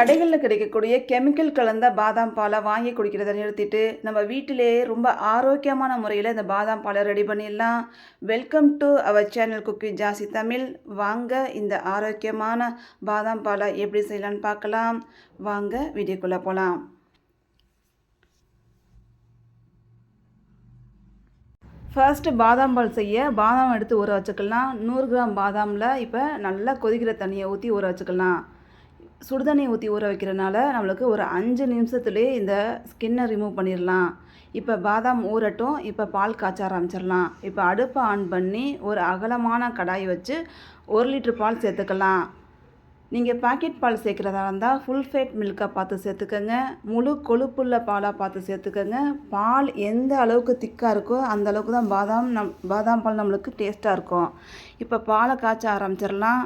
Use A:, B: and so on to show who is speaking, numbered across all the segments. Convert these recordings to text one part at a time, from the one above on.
A: கடைகளில் கிடைக்கக்கூடிய கெமிக்கல் கலந்த பாதாம் பாலை வாங்கி குடிக்கிறத நிறுத்திட்டு நம்ம வீட்டிலேயே ரொம்ப ஆரோக்கியமான முறையில் இந்த பாதாம் பாலை ரெடி பண்ணிடலாம். Welcome to our channel cookie ஜாசி தமிழ் வாங்க இந்த ஆரோக்கியமான பாதாம் பாலை எப்படி செய்யலான்னு பார்க்கலாம். வாங்க வீடியோக்குள்ளே போகலாம் ஃபர்ஸ்ட்டு பாதாம் பால் செய்ய பாதாம் எடுத்து ஊற வச்சுக்கலாம். நூறு கிராம் பாதாமில் இப்போ நல்லா கொதிக்கிற தண்ணியை ஊற்றி ஊற வச்சுக்கலாம். சுடுதண்ணி ஊற்றி ஊற வைக்கிறனால நம்மளுக்கு ஒரு அஞ்சு நிமிஷத்துலேயே இந்த ஸ்கின்னை ரிமூவ் பண்ணிடலாம் இப்போ பாதாம் ஊறட்டும் இப்போ பால் காய்ச்ச ஆரம்பிச்சிடலாம் இப்போ அடுப்பை ஆன் பண்ணி ஒரு அகலமான கடாய் வச்சு ஒரு லிட்டர் பால் சேர்த்துக்கலாம். நீங்கள் பாக்கெட் பால் சேர்க்குறதா இருந்தால் ஃபுல் ஃபேட் மில்காக பார்த்து சேர்த்துக்கோங்க. முழு கொழுப்புள்ள பாலாக பார்த்து சேர்த்துக்கோங்க. பால் எந்த அளவுக்கு திக்காக இருக்கோ அந்த அளவுக்கு தான் பாதாம் நம் பாதாம் பால் நம்மளுக்கு டேஸ்ட்டாக இருக்கும். இப்போ பாலை காய்ச்ச ஆரம்பிச்சிடலாம்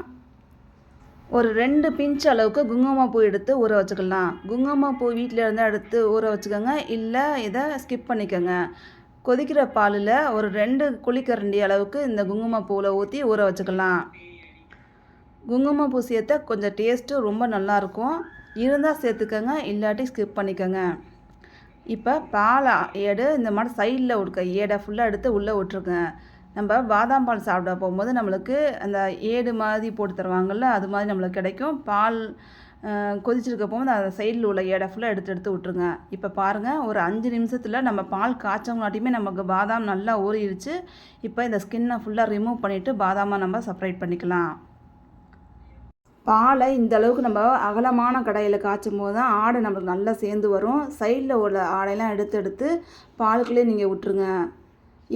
A: ஒரு ரெண்டு பிஞ்ச் அளவுக்கு குங்குமப்பூ எடுத்து ஊற வச்சுக்கலாம். குங்குமப்பூ வீட்டில் இருந்தால் எடுத்து ஊற வச்சுக்கோங்க. இல்லை இதை ஸ்கிப் பண்ணிக்கோங்க. கொதிக்கிற பாலில் ஒரு ரெண்டு குழிக்கரண்டி அளவுக்கு இந்த குங்குமப்பூவில் ஊற்றி ஊற வச்சுக்கலாம். குங்குமப்பூ சேர்த்தா கொஞ்சம் டேஸ்ட்டு ரொம்ப நல்லாயிருக்கும் இருந்தால் சேர்த்துக்கோங்க. இல்லாட்டி ஸ்கிப் பண்ணிக்கோங்க. இப்போ பாலா ஏடு இந்த மாதிரி சைடில் விடுக்க ஏடை ஃபுல்லாக எடுத்து உள்ளே விட்ருங்க நம்ம பாதாம் பால் சாப்பிட போகும்போது நம்மளுக்கு அந்த ஏடு மாதிரி போட்டு தருவாங்கள்ல அது மாதிரி நம்மளுக்கு கிடைக்கும். பால் கொதிச்சிருக்க போகும்போது அந்த சைடில் உள்ள ஏடை ஃபுல்லாக எடுத்து எடுத்து விட்ருங்க இப்போ பாருங்கள் ஒரு அஞ்சு நிமிஷத்தில் நம்ம பால் காய்ச்சவங்காட்டியுமே நமக்கு பாதாம் நல்லா ஊறிடுச்சு இப்போ இந்த ஸ்கின்னை ஃபுல்லாக ரிமூவ் பண்ணிவிட்டு பாதாமை நம்ம செப்பரேட் பண்ணிக்கலாம். பாலை இந்த அளவுக்கு நம்ம அகலமான கடையில் காய்ச்சும் போது தான் ஆடை நம்மளுக்கு நல்லா சேர்ந்து வரும். சைடில் உள்ள ஆடையெல்லாம் எடுத்து எடுத்து பாலுக்குள்ளேயே நீங்கள் விட்டுருங்க.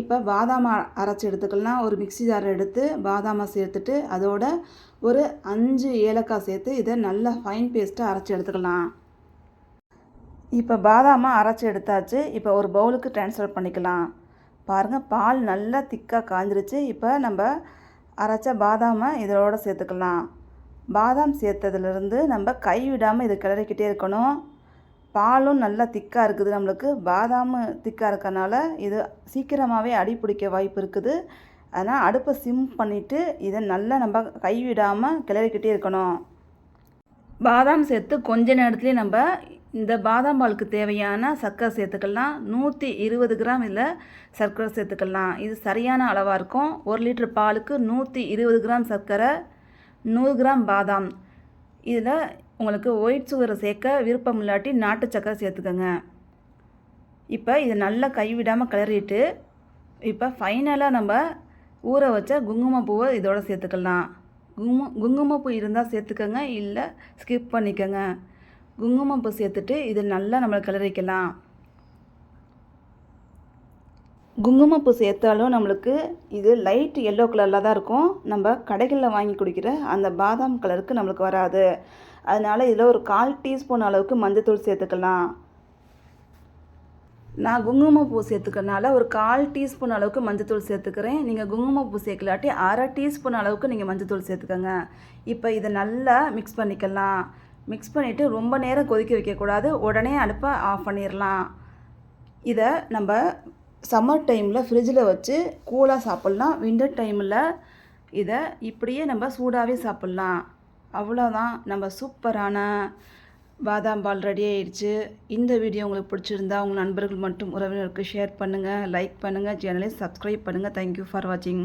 A: இப்போ பாதாமை அரைச்சி எடுத்துக்கலாம் ஒரு மிக்சி ஜார் எடுத்து பாதாமை சேர்த்துட்டு அதோட ஒரு அஞ்சு ஏலக்காய் சேர்த்து இதை நல்லா ஃபைன் பேஸ்ட்டாக அரைச்சி எடுத்துக்கலாம். இப்போ பாதாமை அரைச்சி எடுத்தாச்சு. இப்போ ஒரு பவுலுக்கு ட்ரான்ஸ்ஃபர் பண்ணிக்கலாம். பாருங்கள் பால் நல்லா திக்காக காஞ்சிருச்சு. இப்போ நம்ம அரைச்ச பாதாமை இதோட சேர்த்துக்கலாம். பாதாம் சேர்த்ததுலேருந்து நம்ம கை விடாமல் இதை கிளறிக்கிட்டே இருக்கணும். பாலும் நல்லா திக்காக இருக்குது நம்மளுக்கு. பாதாம் திக்காக இருக்கனால இது சீக்கிரமாகவே அடி பிடிக்க வாய்ப்பு இருக்குது. அதனால் அடுப்பை சிம் பண்ணிவிட்டு இதை நல்லா நம்ம கைவிடாமல் கிளறிக்கிட்டே இருக்கணும். பாதாம் சேர்த்து கொஞ்ச நேரத்துலேயே நம்ம இந்த பாதாம் பாலுக்கு தேவையான சர்க்கரை சேர்த்துக்கலாம். நூற்றி இருபது கிராம் இதில் சர்க்கரை சேர்த்துக்கலாம். இது சரியான அளவாக இருக்கும். ஒரு லிட்டர் பாலுக்கு நூற்றி இருபது கிராம் சர்க்கரை நூறு கிராம் பாதாம். இதில் உங்களுக்கு ஒயிட் சுகரை சேர்க்க விருப்பம் இல்லாட்டி நாட்டு சக்கரை சேர்த்துக்கோங்க. இப்போ இதை நல்லா கைவிடாமல் கிளறிட்டு இப்போ ஃபைனலாக நம்ம ஊற வச்ச குங்குமப்பூவை இதோட சேர்த்துக்கலாம். குங்கும குங்குமப்பூ இருந்தால் சேர்த்துக்கோங்க இல்லை ஸ்கிப் பண்ணிக்கோங்க. குங்குமப்பூ சேர்த்துட்டு இது நல்லா நம்மளை கிளறிக்கலாம். குங்குமப்பூ சேர்த்தாலும் நம்மளுக்கு இது லைட் எல்லோ கலரில் தான் இருக்கும். நம்ம கடைகளில் வாங்கி குடிக்கிற அந்த பாதாம் கலருக்கு நம்மளுக்கு வராது. அதனால் இதில் ஒரு கால் டீஸ்பூன் அளவுக்கு மஞ்சத்தூள் சேர்த்துக்கலாம். நான் குங்குமப்பூ சேர்த்துக்கிறனால ஒரு கால் டீஸ்பூன் அளவுக்கு மஞ்சத்தூள் சேர்த்துக்கிறேன். நீங்கள் குங்குமப்பூ சேர்க்கலாட்டி அரை டீஸ்பூன் அளவுக்கு நீங்கள் மஞ்சத்தூள் சேர்த்துக்கோங்க. இப்போ இதை நல்லா மிக்ஸ் பண்ணிக்கலாம். மிக்ஸ் பண்ணிவிட்டு ரொம்ப நேரம் கொதிக்க வைக்கக்கூடாது. உடனே அடுப்பை ஆஃப் பண்ணிடலாம். இதை நம்ம சம்மர் டைமில் ஃப்ரிட்ஜில் வச்சு கூலாக சாப்பிட்லாம். விண்டர் டைமில் இதை இப்படியே நம்ம சூடாகவே சாப்பிட்லாம். அவ்வளோதான் நம்ம சூப்பரான பாதாம் பால் ரெடி ஆயிடுச்சு. இந்த வீடியோ உங்களுக்கு பிடிச்சிருந்தா உங்கள் நண்பர்கள் மற்றும் உறவினருக்கு ஷேர் பண்ணுங்கள் லைக் பண்ணுங்கள் சேனலை சப்ஸ்கிரைப் பண்ணுங்கள் தேங்க்யூ ஃபார் வாட்சிங்